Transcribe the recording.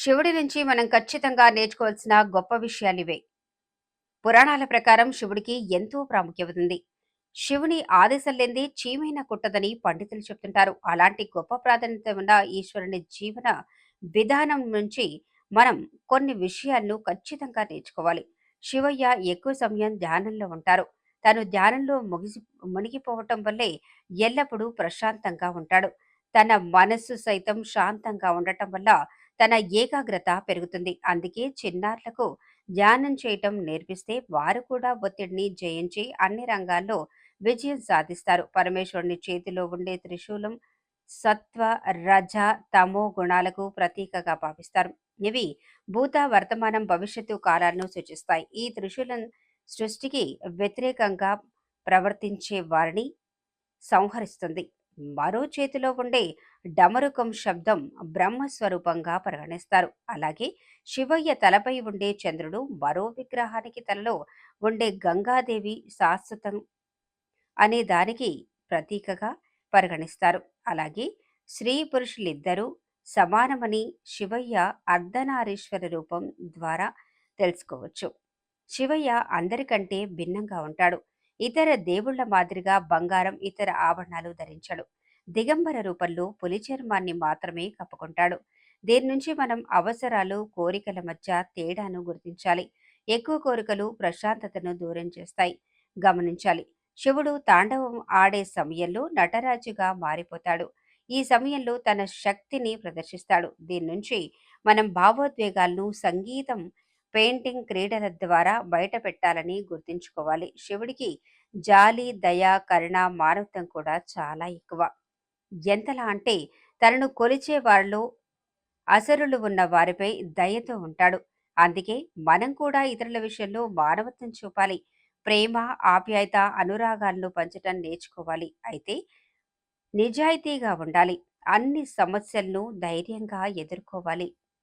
శివుడి నుంచి మనం ఖచ్చితంగా నేర్చుకోవాల్సిన గొప్ప విషయాలివే పురాణాల ప్రకారం శివుడికి ఎంతో ప్రాముఖ్యత ఉంది. శివుని ఆదేశం లేని చీమైన కుట్టదని పండితులు చెప్తుంటారు. అలాంటి గొప్ప ప్రాధాన్యత ఉన్న ఈశ్వరుని జీవన విధానం నుంచి మనం కొన్ని విషయాలను ఖచ్చితంగా నేర్చుకోవాలి. శివయ్య ఎక్కువ సమయం ధ్యానంలో ఉంటారు. తను ధ్యానంలో ముగిసి మునిగిపోవటం వల్లే ఎల్లప్పుడూ ప్రశాంతంగా ఉంటాడు. తన మనస్సు సైతం శాంతంగా ఉండటం వల్ల తన ఏకాగ్రత పెరుగుతుంది. అందుకే చిన్నారులకు ధ్యానం చేయటం నేర్పిస్తే వారు కూడా ఒత్తిడిని జయించి అన్ని రంగాల్లో విజయం సాధిస్తారు. పరమేశ్వరుని చేతిలో ఉండే త్రిశూలం సత్వ రజ తమో గుణాలకు ప్రతీకగా భావిస్తారు. ఇవి భూత వర్తమానం భవిష్యత్తు కాలాలను సూచిస్తాయి. ఈ త్రిశూలం సృష్టికి వ్యతిరేకంగా ప్రవర్తించే వారిని సంహరిస్తుంది. మరో చేతిలో ఉండే డమరుకం శబ్దం బ్రహ్మస్వరూపంగా పరిగణిస్తారు. అలాగే శివయ్య తలపై ఉండే చంద్రుడు మరో విగ్రహానికి తలలో ఉండే గంగాదేవి శాశ్వతం అనే దానికి ప్రతీకగా పరిగణిస్తారు. అలాగే స్త్రీ పురుషులిద్దరూ సమానమని శివయ్య అర్ధనారీశ్వర రూపం ద్వారా తెలుసుకోవచ్చు. శివయ్య అందరికంటే భిన్నంగా ఉంటాడు. ఇతర దేవుళ్ళ మాదిరిగా బంగారం ఇతర ఆభరణాలు ధరించడు. దిగంబర రూపంలో పులి చర్మాన్ని మాత్రమే కప్పుకుంటాడు. దీని నుంచి మనం అవసరాలు కోరికల మధ్య తేడాను గుర్తించాలి. ఎక్కువ కోరికలు ప్రశాంతతను దూరం చేస్తాయి. గమనించాలి. శివుడు తాండవం ఆడే సమయంలో నటరాజుగా మారిపోతాడు. ఈ సమయంలో తన శక్తిని ప్రదర్శిస్తాడు. దీని నుంచి మనం భావోద్వేగాలను సంగీతం పెయింటింగ్ క్రీడల ద్వారా బయట పెట్టాలని గుర్తుంచుకోవాలి. శివుడికి జాలి దయ కరుణ మానవత్వం కూడా చాలా ఎక్కువ. ఎంతలా అంటే తనను కొలిచే వారిలో అసరులు ఉన్న వారిపై దయతో ఉంటాడు. అందుకే మనం కూడా ఇతరుల విషయంలో మానవత్వం చూపాలి. ప్రేమ ఆప్యాయత అనురాగాలను పంచటం నేర్చుకోవాలి. అయితే నిజాయితీగా ఉండాలి. అన్ని సమస్యలను ధైర్యంగా ఎదుర్కోవాలి.